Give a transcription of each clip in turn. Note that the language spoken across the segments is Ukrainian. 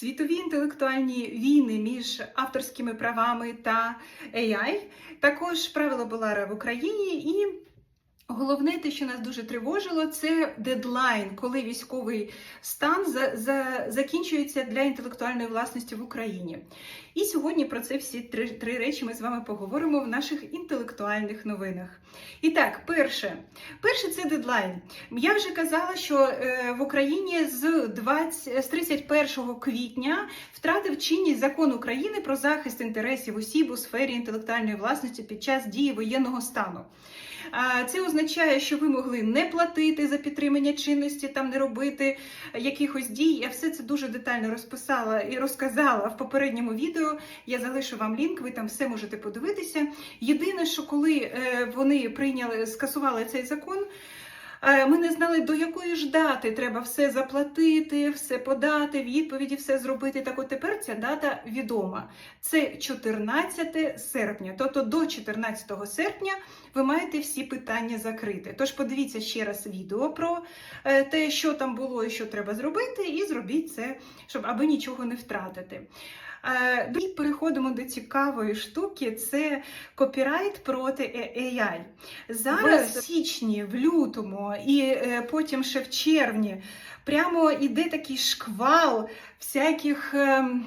Світові інтелектуальні війни між авторськими правами та AI, також правила Болара в Україні і Головне, те, що нас дуже тривожило, це дедлайн, коли військовий стан за, за, закінчується для інтелектуальної власності в Україні. І сьогодні про це всі три, три речі ми з вами поговоримо в наших інтелектуальних новинах. І так, перше, перше це дедлайн. Я вже казала, що е, в Україні з, 20, з 31 квітня втратив чинність закон України про захист інтересів осіб у сфері інтелектуальної власності під час дії воєнного стану. Це означає, що ви могли не платити за підтримання чинності, там не робити якихось дій. Я все це дуже детально розписала і розказала в попередньому відео. Я залишу вам лінк, ви там все можете подивитися. Єдине, що коли е, вони прийняли, скасували цей закон. Е, Ми не знали, до якої ж дати треба все заплатити, все подати, відповіді, все зробити. Так от тепер ця дата відома. Це 14 серпня. Тобто до 14 серпня ви маєте всі питання закрити. Тож подивіться ще раз відео про е, те, що там було і що треба зробити, і зробіть це, щоб аби нічого не втратити. І переходимо до цікавої штуки: це копірайт проти AI. Зараз в січні, в лютому і е, потім ще в червні прямо іде такий шквал всяких ем,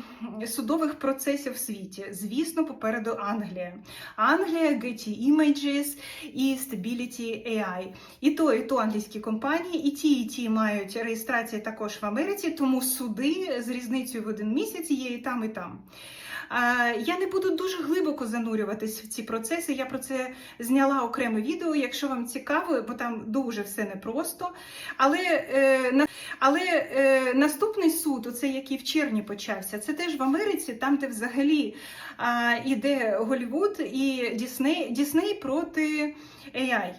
судових процесів в світі. Звісно, попереду Англія. Англія, Getty Images і Stability AI. І то, і то англійські компанії, і ті, і ті мають реєстрації також в Америці, тому суди з різницею в один місяць є і там, і там. Я не буду дуже глибоко занурюватись в ці процеси. Я про це зняла окреме відео, якщо вам цікаво, бо там дуже все непросто. Але е, але е, наступний суд, оцей, який в червні почався, це теж в Америці, там, де взагалі а, іде Голлівуд і Дісней, Дісней проти AI.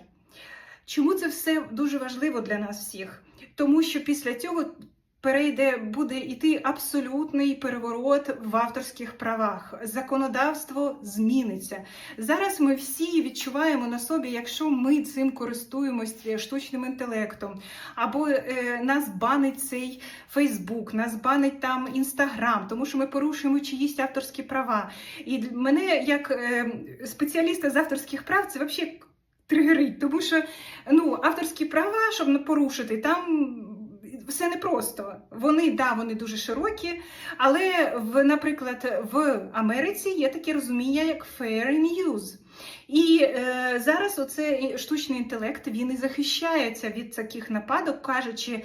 Чому це все дуже важливо для нас всіх? Тому що після цього перейде, буде йти абсолютний переворот в авторських правах. Законодавство зміниться. Зараз ми всі відчуваємо на собі, якщо ми цим користуємося штучним інтелектом, або е, нас банить цей Фейсбук, нас банить там Інстаграм, тому що ми порушуємо чиїсь авторські права. І мене, як е, спеціаліста з авторських прав, це взагалі тригерить, тому що ну, авторські права, щоб не порушити, там все непросто. Вони, да, вони дуже широкі, але, в, наприклад, в Америці є таке розуміння, як fair use. І е, зараз оце штучний інтелект він і захищається від таких нападок, кажучи,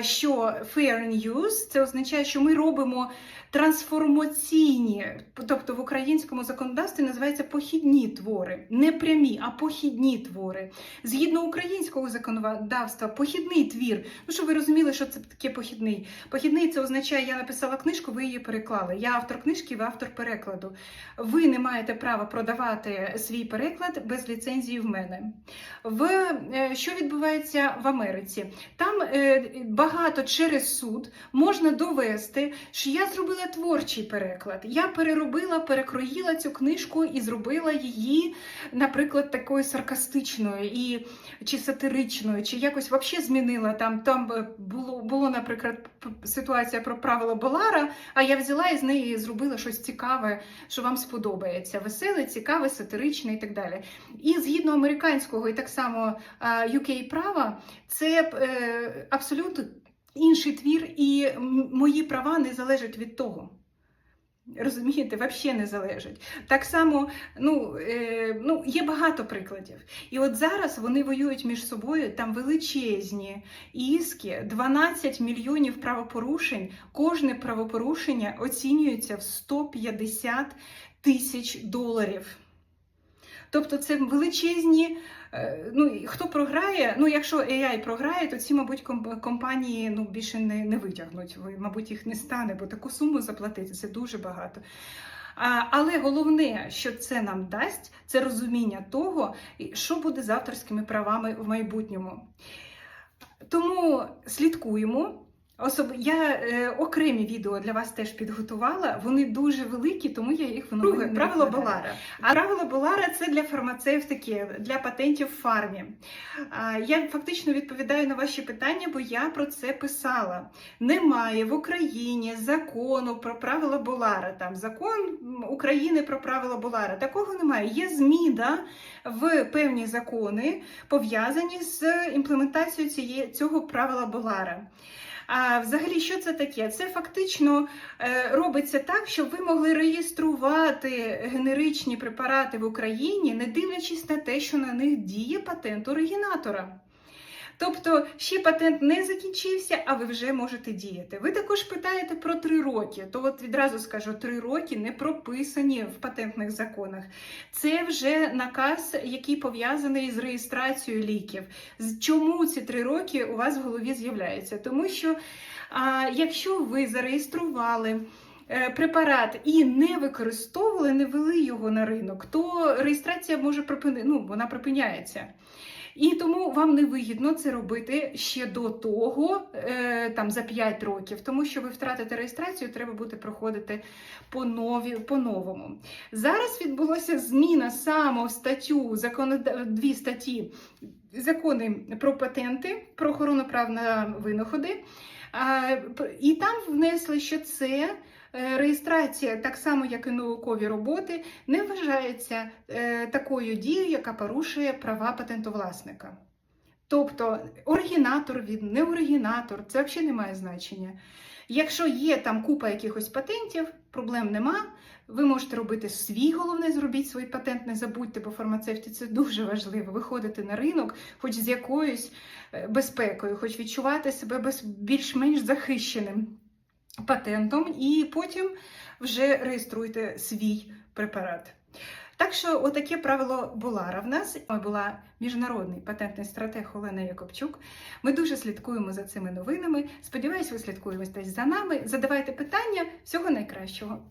що fair use це означає, що ми робимо трансформаційні, тобто в українському законодавстві називається похідні твори, не прямі, а похідні твори. Згідно українського законодавства, похідний твір. Ну, щоб ви розуміли, що це таке похідний. Похідний це означає, я написала книжку, ви її переклали. Я автор книжки, ви автор перекладу. Ви не маєте права продавати свій переклад без ліцензії в мене. В е, що відбувається в Америці? Там е, багато через суд можна довести, що я зробила творчий переклад. Я переробила, перекроїла цю книжку і зробила її, наприклад, такою саркастичною і чи сатиричною, чи якось взагалі змінила. Там там е, було, було, наприклад, ситуація про правила Болара, а я взяла і з неї зробила щось цікаве, що вам сподобається. Веселе, цікаве, сатиричне і так далі. І згідно американського, і так само UK права, це е, абсолютно інший твір, і мої права не залежать від того. Розумієте, взагалі не залежать. Так само ну, е, ну, є багато прикладів. І от зараз вони воюють між собою, там величезні іски, 12 мільйонів правопорушень. Кожне правопорушення оцінюється в 150 тисяч доларів. Тобто це величезні. Ну, Хто програє, ну якщо AI програє, то ці, мабуть, компанії ну, більше не не витягнуть, мабуть, їх не стане, бо таку суму заплатити це дуже багато. А, Але головне, що це нам дасть, це розуміння того, що буде з авторськими правами в майбутньому. Тому слідкуємо. Особ... Я е, окремі відео для вас теж підготувала. Вони дуже великі, тому я їх воно Друге, правило. Болара. А правило Болара це для фармацевтики, для патентів в фармі. А, я фактично відповідаю на ваші питання, бо я про це писала. Немає в Україні закону про правила Болара. Там закон України про правила Болара. Такого немає. Є зміна в певні закони, пов'язані з імплементацією цієї, цього правила Болара. А взагалі, що це таке? Це фактично е, робиться так, щоб ви могли реєструвати генеричні препарати в Україні, не дивлячись на те, що на них діє патент оригінатора. Тобто ще патент не закінчився, а ви вже можете діяти. Ви також питаєте про три роки. То от відразу скажу, три роки не прописані в патентних законах. Це вже наказ, який пов'язаний з реєстрацією ліків. Чому ці три роки у вас в голові з'являються? Тому що а, якщо ви зареєстрували. е, Препарат і не використовували, не вели його на ринок, то реєстрація може припини... ну, вона припиняється. І тому вам не вигідно це робити ще до того, е, там за 5 років, тому що ви втратите реєстрацію, треба буде проходити по нові по-новому. Зараз відбулася зміна саме в статтю законода... дві статті закони про патенти, про охорону прав на винаходи. І там внесли, що це реєстрація, так само як і наукові роботи, не вважається е, такою дією, яка порушує права патентовласника. Тобто оригінатор він, не оригінатор, це взагалі не має значення. Якщо є там купа якихось патентів, проблем нема. Ви можете робити свій головне, зробіть свій патент, не забудьте, бо фармацевті це дуже важливо. Виходити на ринок, хоч з якоюсь е, безпекою, хоч відчувати себе більш-менш захищеним патентом, і потім вже реєструйте свій препарат. Так що, отаке правило Булара в нас була міжнародний патентний стратег Олена Якобчук. Ми дуже слідкуємо за цими новинами. Сподіваюсь, ви слідкуєте за нами. Задавайте питання. Всього найкращого.